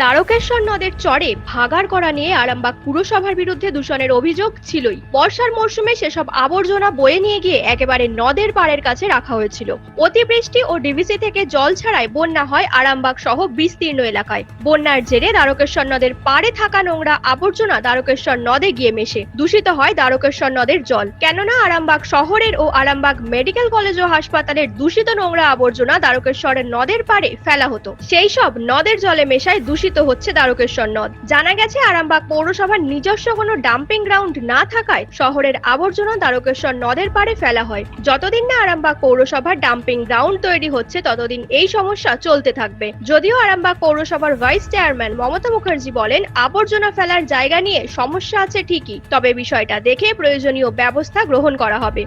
দ্বারকেশ্বর নদের চরে ভাগাড় করা নিয়ে আরামবাগ পুরসভার বিরুদ্ধে দূষণের অভিযোগ ছিলই। বর্ষার মরশুমে সেসব আবর্জনা বয়ে নিয়ে গিয়ে একেবারে নদের পাড়ের কাছে রাখা হয়েছিল। অতিবৃষ্টি ও ডিভিসি থেকে জল ছাড়াই বন্যা হয় আরামবাগ সহ বিস্তীর্ণ এলাকায়। বন্যার জেরে দ্বারকেশ্বর নদের পাড়ে থাকা নোংরা আবর্জনা দ্বারকেশ্বর নদে গিয়ে মেশে। দূষিত হয় দ্বারকেশ্বর নদের জল। কেননা আরামবাগ শহরের ও আরামবাগ মেডিকেল কলেজ ও হাসপাতালের দূষিত নোংরা আবর্জনা দ্বারকেশ্বরের নদের পাড়ে ফেলা হতো। সেই সব নদের জলে মেশায় দূষিত হচ্ছে দ্বারকেশ্বর নদ জানা গেছে আরামবাগ পৌরসভার নিজস্ব কোনো ডাম্পিং গ্রাউন্ড না থাকায় শহরের আবর্জনা দ্বারকেশ্বর নদের পাড়ে ফেলা হয়। যতদিন না আরামবাগ পৌরসভার ডাম্পিং গ্রাউন্ড তৈরি হচ্ছে, ততদিন এই সমস্যা চলতে থাকবে। যদিও আরামবাগ পৌরসভার ভাইস চেয়ারম্যান মমতা মুখার্জি বলেন, আবর্জনা ফেলার জায়গা নিয়ে সমস্যা আছে ঠিকই, তবে বিষয়টা দেখে প্রয়োজনীয় ব্যবস্থা গ্রহণ করা হবে।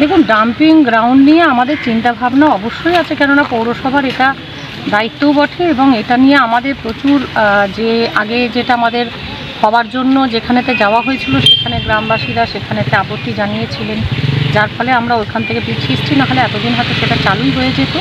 দেখুন ডাম্পিং গ্রাউন্ড নিয়ে আমাদের চিন্তা ভাবনা অবশ্যই আছে, কেননা পৌরসভার এটা দায়িত্বও বটে এবং এটা নিয়ে আমাদের প্রচুর যে আগে যেটা আমাদের হওয়ার জন্য যেখানেতে যাওয়া হয়েছিল সেখানে গ্রামবাসীরা সেখানেতে আপত্তি জানিয়েছিলেন। যার ফলে আমরা ওখান থেকে পিছিয়ে নাহলে এতদিন হয়তো সেটা চালুই হয়ে যেত।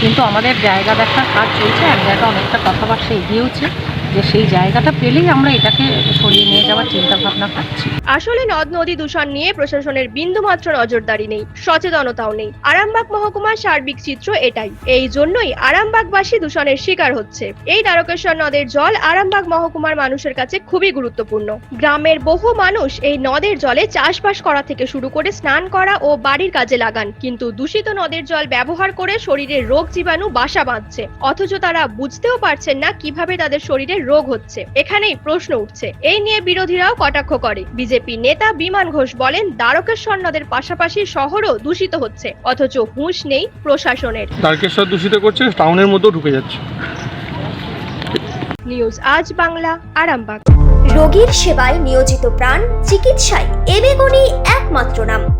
কিন্তু আমাদের জায়গা দেখার কাজ চলছে, এক জায়গা অনেকটা কথাবার্তা এগিয়েওছে। যে সেই জায়গাটা পেলেই আমরা এটাকে সরিয়ে নিয়ে যাওয়ার চিন্তা ভাবনা করছি। আসলে নদ নদী দূষণ নিয়ে প্রশাসনের বিন্দুমাত্র নজরদারি নেই, সচেতনতাও নেই। আরামবাগ মহকুমার সার্বিক চিত্র এটাই। এই জন্যই আরামবাগবাসী দূষণের শিকার হচ্ছে। এই দ্বারকেশ্বর নদের জল আরামবাগ মহকুমার মানুষের কাছে খুবই গুরুত্বপূর্ণ। গ্রামের বহু মানুষ এই নদের জলে চাষবাস করা থেকে শুরু করে স্নান করা ও বাড়ির কাজে লাগান। কিন্তু দূষিত নদের জল ব্যবহার করে শরীরে রোগ জীবাণু বাসা বাঁধছে। অথচ তারা বুঝতেও পারছেন না কীভাবে তাদের শরীরে রোগ হচ্ছে। এখানেই প্রশ্ন উঠছে। এই নিয়ে বিরোধীরাও কটাক্ষ করে। বিজেপি নেতা বিমান ঘোষ বলেন দ্বারকেশ্বর নদের পাশাপাশি শহরও দূষিত হচ্ছে। অথচ হুঁশ নেই প্রশাসনের। তারকেশ্বর দূষিত করছে টাউনের মধ্যেও ঢুকে যাচ্ছে। নিউজ আজ বাংলা আরামবাগ। রোগীর সেবায় নিয়োজিত প্রাণ চিকিৎসায় এবেগুনি একমাত্র নাম।